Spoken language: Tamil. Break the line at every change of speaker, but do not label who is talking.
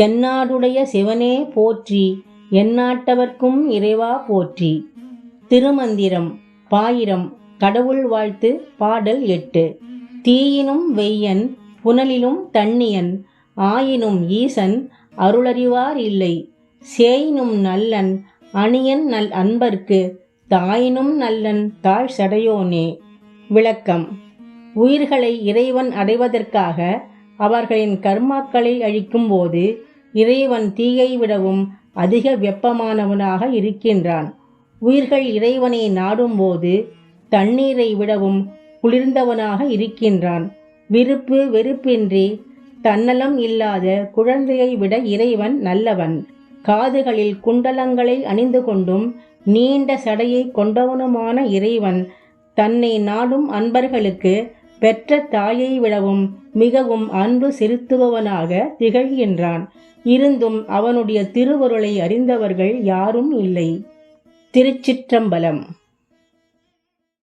தென்னாடுடைய சிவனே போற்றி எந்நாட்டவர்க்கும் இறைவா போற்றி. திருமந்திரம் பாயிரம் கடவுள் வாழ்த்து பாடல் எட்டு. தீயினும் வெய்யன் புனலிலும் தண்ணியன் ஆயினும் ஈசன் அருளறிவார் இல்லை. சேயினும் நல்லன் அணியன் நல் அன்பர்க்கு தாயினும் நல்லன் தாழ் சடையோனே. விளக்கம். உயிர்களை இறைவன் அடைவதற்காக அவர்களின் கர்மாக்களை அழிக்கும்போது இறைவன் தீயை விடவும் அதிக வெப்பமானவனாக இருக்கின்றான். உயிர்கள் இறைவனை நாடும்போது தண்ணீரை விடவும் குளிர்ந்தவனாக இருக்கின்றான். விருப்பு வெறுப்பின்றி தன்னலம் இல்லாத குழந்தையை விட இறைவன் நல்லவன். காதுகளில் குண்டலங்களை அணிந்து கொண்டும் நீண்ட சடையை கொண்டவனுமான இறைவன் தன்னை நாடும் அன்பர்களுக்கு பெற்ற தாயை விடவும் மிகவும் அன்பு செலுத்துபவனாக திகழ்கின்றான். இருந்தும் அவனுடைய திருவருளை அறிந்தவர்கள் யாரும் இல்லை. திருச்சிற்றம்பலம்.